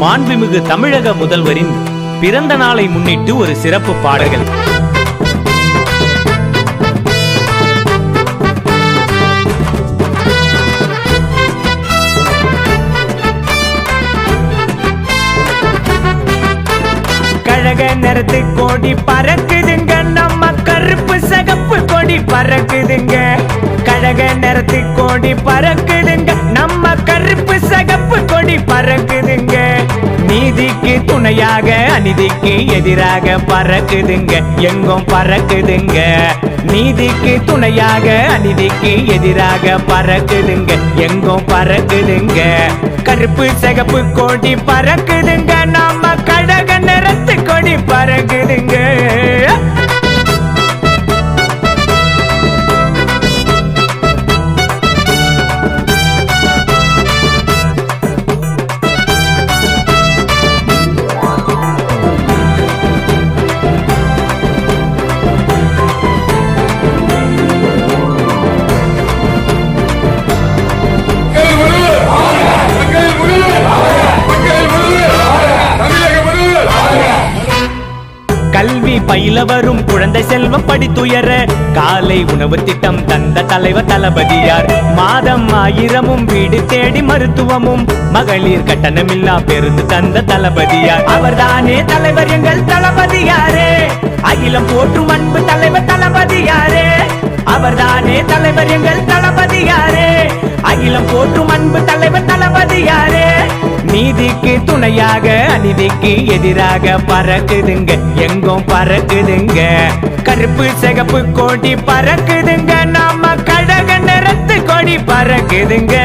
மாண்புமிகு தமிழக முதல்வரின் பிறந்த நாளை முன்னிட்டு ஒரு சிறப்பு பாடல்கள். கழக நிறத்து கோடி பறக்குதுங்க நம்ம கருப்பு சகப்பு கொடி பறக்குதுங்க. கழக நிறத்து கோடி பறக்குதுங்க நம்ம கருப்பு சகப்பு கொடி பறக்குதுங்க. நீதிக்கு துணையாக அநீதிக்கு எதிராக பறக்குதுங்க. எங்கும் பறக்குதுங்க. நீதிக்கு துணையாக அநீதிக்கு எதிராக பறக்குதுங்க. எங்கும் பறக்குதுங்க. கருப்பு சகப்பு கோடி பறக்குதுங்க. நாம கழக நிறத்து கொடி கல்வி பயில வரும் குழந்தை செல்வம் படித்துயர காலை உணவு திட்டம் தந்த தலைவர் தளபதியார். மாதம் ஆயிரமும் வீடு தேடி மருத்துவமும் மகளிர் கட்டணமில்லா பெருந்து தந்த தளபதியார். அவர்தானே தலைவர் எங்கள் தளபதியாரே. அகிலம் போற்றும் அன்பு தலைவர் தளபதியாரே. அவர்தானே தலைவர் எங்கள் தளபதியாரே. அகிலம் போற்றும் அன்பு தலைவர் தளபதியாரே. நீதிக்கு துணையாக அநீதிக்கு எதிராக பறக்குதுங்க. எங்கும் பறக்குதுங்க. கருப்பு சிகப்பு கொடி பறக்குதுங்க. நாம கழக நிறத்து கொடி பறக்குதுங்க.